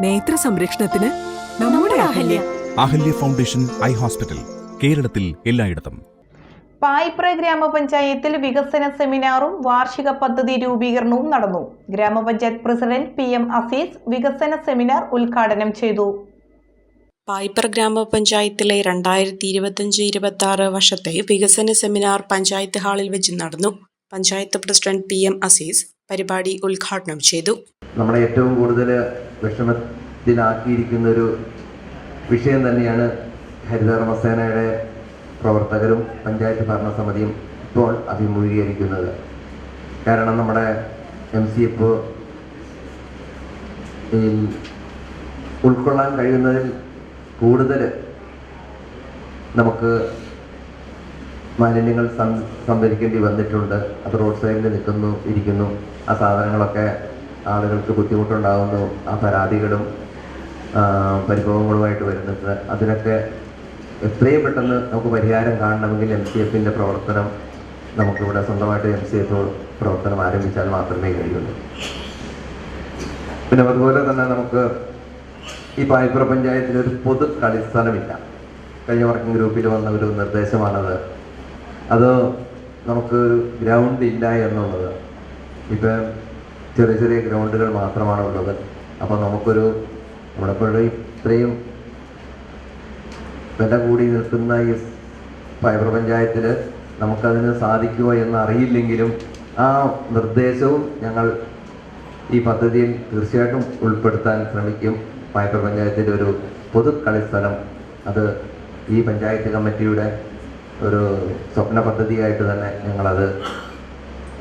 നേത്ര സംരക്ഷണത്തിന് നമ്മുടെ Ahalya. Ahalya. Foundation eye hospital കേരളത്തിൽ എല്ലായിടത്തും. പായ്പ്ര ഗ്രാമപഞ്ചായത്തിൽ വികസന സെമിനാറും വാർഷിക പദ്ധതി രൂപീകരണവും നടന്നു. ഗ്രാമപഞ്ചായത്ത് പ്രസിഡന്റ് പി എം അസീസ് വികസന സെമിനാർ ഉദ്ഘാടനം ചെയ്തു. പായ്പ്ര ഗ്രാമപഞ്ചായത്തിലെ രണ്ടായിരത്തി ഇരുപത്തഞ്ച് ഇരുപത്തി ആറ് വർഷത്തെ വികസന സെമിനാർ പഞ്ചായത്ത് ഹാളിൽ വെച്ച് നടന്നു panchayat president P M Azeez പരിപാടി ഉദ്ഘാടനം ചെയ്തു. നമ്മുടെ ഏറ്റവും കൂടുതൽ വിഷമത്തിലാക്കിയിരിക്കുന്ന ഒരു വിഷയം തന്നെയാണ് ഹരിതകർമ്മസേനയുടെ പ്രവർത്തകരും പഞ്ചായത്ത് ഭരണസമിതിയും ഇപ്പോൾ അഭിമുഖീകരിക്കുന്നത്. കാരണം നമ്മുടെ എം സി എഫ് ഉൾക്കൊള്ളാൻ കഴിയുന്നതിൽ കൂടുതൽ നമുക്ക് മാലിന്യങ്ങൾ സംഭരിക്കേണ്ടി വന്നിട്ടുണ്ട്. അത് റോഡ് സൈഡിൽ നിൽക്കുന്നു ഇരിക്കുന്നു. ആ സാധനങ്ങളൊക്കെ ആളുകൾക്ക് ബുദ്ധിമുട്ടുണ്ടാകുന്നു ആ പരാതികളും പരിഭവങ്ങളുമായിട്ട് വരുന്നത് അതിനൊക്കെ എത്രയും പെട്ടെന്ന് നമുക്ക് പരിഹാരം കാണണമെങ്കിൽ എം സി എഫിന്റെ പ്രവർത്തനം നമുക്കിവിടെ സ്വന്തമായിട്ട് എം സി എഫ് പ്രവർത്തനം ആരംഭിച്ചാൽ മാത്രമേ കഴിയുള്ളൂ. പിന്നെ അതുപോലെ തന്നെ നമുക്ക് ഈ പായ്പുറ പഞ്ചായത്തിൽ ഒരു പൊതു കളിസ്ഥലമില്ല കഴിഞ്ഞ വർക്കിംഗ് ഗ്രൂപ്പിൽ വന്ന ഒരു നിർദ്ദേശമാണത്. അത് നമുക്ക് ഗ്രൗണ്ട് ഇല്ല എന്നുള്ളത്. ഇപ്പം ചെറിയ ചെറിയ ഗ്രൗണ്ടുകൾ മാത്രമാണ് ഉള്ളത്. അപ്പോൾ നമുക്കൊരു നമ്മുടെ ഇപ്പോഴും ഇത്രയും വില കൂടി നിൽക്കുന്ന ഈ ഫൈബർ പഞ്ചായത്തിൽ നമുക്കതിന് സാധിക്കുമോ എന്ന് അറിയില്ലെങ്കിലും ആ നിർദ്ദേശവും ഞങ്ങൾ ഈ പദ്ധതിയിൽ തീർച്ചയായിട്ടും ഉൾപ്പെടുത്താൻ ശ്രമിക്കും. ഫൈബർ പഞ്ചായത്തിന്റെ ഒരു പൊതു കളിസ്ഥലം അത് ഈ പഞ്ചായത്ത് കമ്മിറ്റിയുടെ ഒരു സ്വപ്ന പദ്ധതിയായിട്ട് തന്നെ ഞങ്ങളത്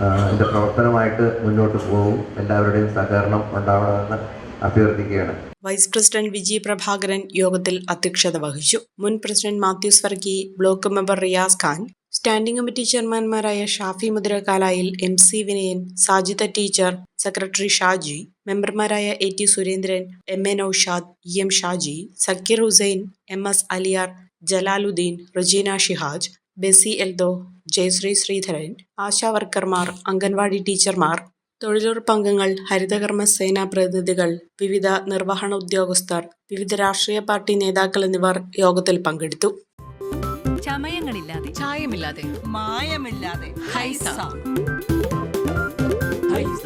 അതിന്റെ പ്രവർത്തനമായിട്ട് മുന്നോട്ട് പോകും എല്ലാവരുടെയും സഹകരണം ഉണ്ടാവണമെന്ന് അഭ്യർത്ഥിക്കുകയാണ്. വൈസ് പ്രസിഡന്റ് വിജി പ്രഭാകരൻ യോഗത്തിൽ അധ്യക്ഷത വഹിച്ചു. മുൻ president Mathews Varghese block member Riyas Khan standing committee ചെയർമാൻമാരായ Shafi Mudrakalayil M C Vinayan Sajitha teacher secretary Shaji മെമ്പർമാരായ A T Surendran M A Naushad E M Shaji Sakkir Hussain M S Aliyar Jalaluddin Rejina Shihaj Bessy Eldho Jayasree Sreedharan Asha വർക്കർമാർ anganwadi ടീച്ചർമാർ തൊഴിലുറപ്പ് അംഗങ്ങൾ ഹരിതകർമ്മ സേനാ പ്രതിനിധികൾ വിവിധ നിർവഹണ ഉദ്യോഗസ്ഥർ വിവിധ രാഷ്ട്രീയ പാർട്ടി നേതാക്കൾ എന്നിവർ യോഗത്തിൽ പങ്കെടുത്തു. ചമയങ്ങളില്ലാതെ. ചായമില്ലാതെ. മായമില്ലാതെ. ഹൈസ. ഹൈസ.